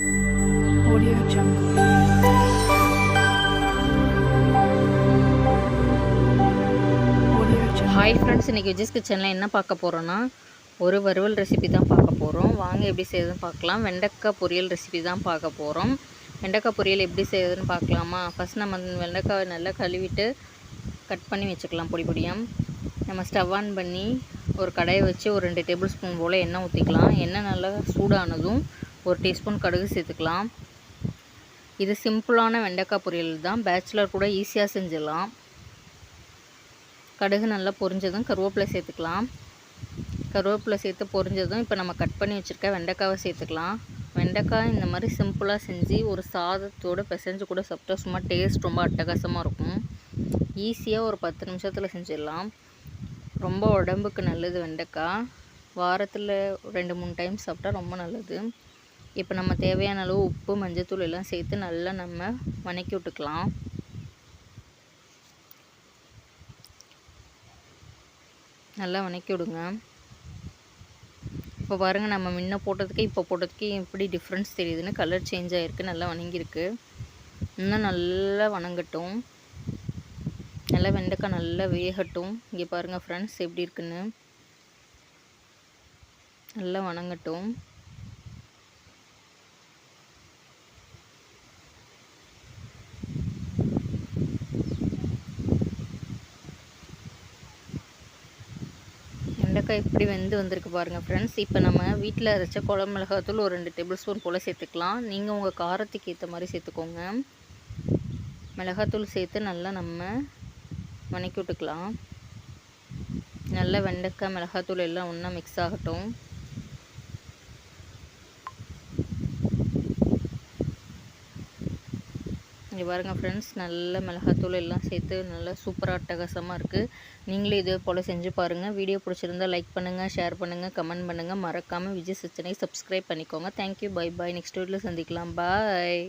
Audio Jungle. Hi friends இன்றைக்கி விஜய்ஸ் கிச்சனில் என்ன பார்க்க போகிறோன்னா ஒரு வறுவல் ரெசிபி தான் பார்க்க போகிறோம் வாங்க எப்படி செய்யுதுன்னு பார்க்கலாம். வெண்டைக்காய் பொரியல் ரெசிபி தான் பார்க்க போகிறோம் வெண்டைக்காய் பொரியல் எப்படி செய்யுதுன்னு பார்க்கலாமா? ஃபஸ்ட் நம்ம வெண்டைக்காய் நல்லா கழுவிட்டு கட் பண்ணி வச்சுக்கலாம் பொடி பொடியாக நம்ம ஸ்டவ் ஆன் பண்ணி ஒரு கடையை வச்சு ஒரு ரெண்டு டேபிள் ஸ்பூன் போல் எண்ணெய் ஊற்றிக்கலாம் எண்ணெய் நல்லா சூடானதும் ஒரு டீஸ்பூன் கடுகு சேர்த்துக்கலாம். இது சிம்பிளான வெண்டைக்காய் பொரியல் தான். பேச்சுலர் கூட ஈஸியாக செஞ்சிடலாம். கடுகு நல்லா பொரிஞ்சதும் கருவேப்பிலை சேர்த்துக்கலாம். கருவேப்பிலை சேர்த்து பொரிஞ்சதும் இப்போ நம்ம கட் பண்ணி வச்சுருக்க வெண்டைக்காவை சேர்த்துக்கலாம். வெண்டைக்காய் இந்த மாதிரி சிம்பிளாக செஞ்சு ஒரு சாதத்தோடு பிசைஞ்சு கூட சாப்பிட்டா சும்மா டேஸ்ட் ரொம்ப அட்டகாசமாக இருக்கும். ஈஸியாக ஒரு பத்து நிமிஷத்தில் செஞ்சிடலாம். ரொம்ப உடம்புக்கு நல்லது வெண்டைக்காய். வாரத்தில் ரெண்டு மூணு டைம் சாப்பிட்டா ரொம்ப நல்லது. இப்போ நம்ம தேவையான அளவு உப்பு மஞ்சத்தூள் எல்லாம் சேர்த்து நல்லா நம்ம வணக்கி விட்டுக்கலாம். நல்லா வணக்கி விடுங்க. இப்போ பாருங்கள் நம்ம முன்ன போட்டதுக்கு இப்போ போட்டதுக்கு எப்படி டிஃப்ரென்ஸ் தெரியுதுன்னு கலர் சேஞ்ச் ஆகிருக்கு நல்லா வணங்கியிருக்கு. இன்னும் நல்லா வணங்கட்டும். நல்லா வெண்டைக்காய் நல்லா வேகட்டும். இங்கே பாருங்கள் ஃப்ரெண்ட்ஸ் எப்படி இருக்குன்னு. நல்லா வணங்கட்டும். வெண்டைக்காய் எப்படி வெந்து வந்திருக்கு பாருங்கள் ஃப்ரெண்ட்ஸ் இப்போ நம்ம வீட்டில் அரைச்ச குழம்பு மிளகாத்தூள் ஒரு ரெண்டு டேபிள் ஸ்பூன் போல் சேர்த்துக்கலாம். நீங்கள் உங்கள் காரத்துக்கு ஏற்ற மாதிரி சேர்த்துக்கோங்க. மிளகாத்தூள் சேர்த்து நல்லா நம்ம வணக்கி விட்டுக்கலாம். நல்லா வெண்டைக்காய் மிளகாத்தூள் எல்லாம் ஒன்றா மிக்ஸ் ஆகட்டும். இங்கே பாருங்கள் ஃப்ரெண்ட்ஸ் நல்ல மிளகாத்தூள் எல்லாம் சேர்த்து நல்லா சூப்பராக அட்டகாசமாக இருக்குது நீங்களும் இதே போல் செஞ்சு பாருங்கள் வீடியோ பிடிச்சிருந்தா லைக் பண்ணுங்கள் ஷேர் பண்ணுங்கள் கமெண்ட் பண்ணுங்கள் மறக்காமல் விஜய் சிச்சனை சப்ஸ்கிரைப் பண்ணிக்கோங்க. Thank you bye bye next வீட்டில் சந்திக்கலாம். பாய்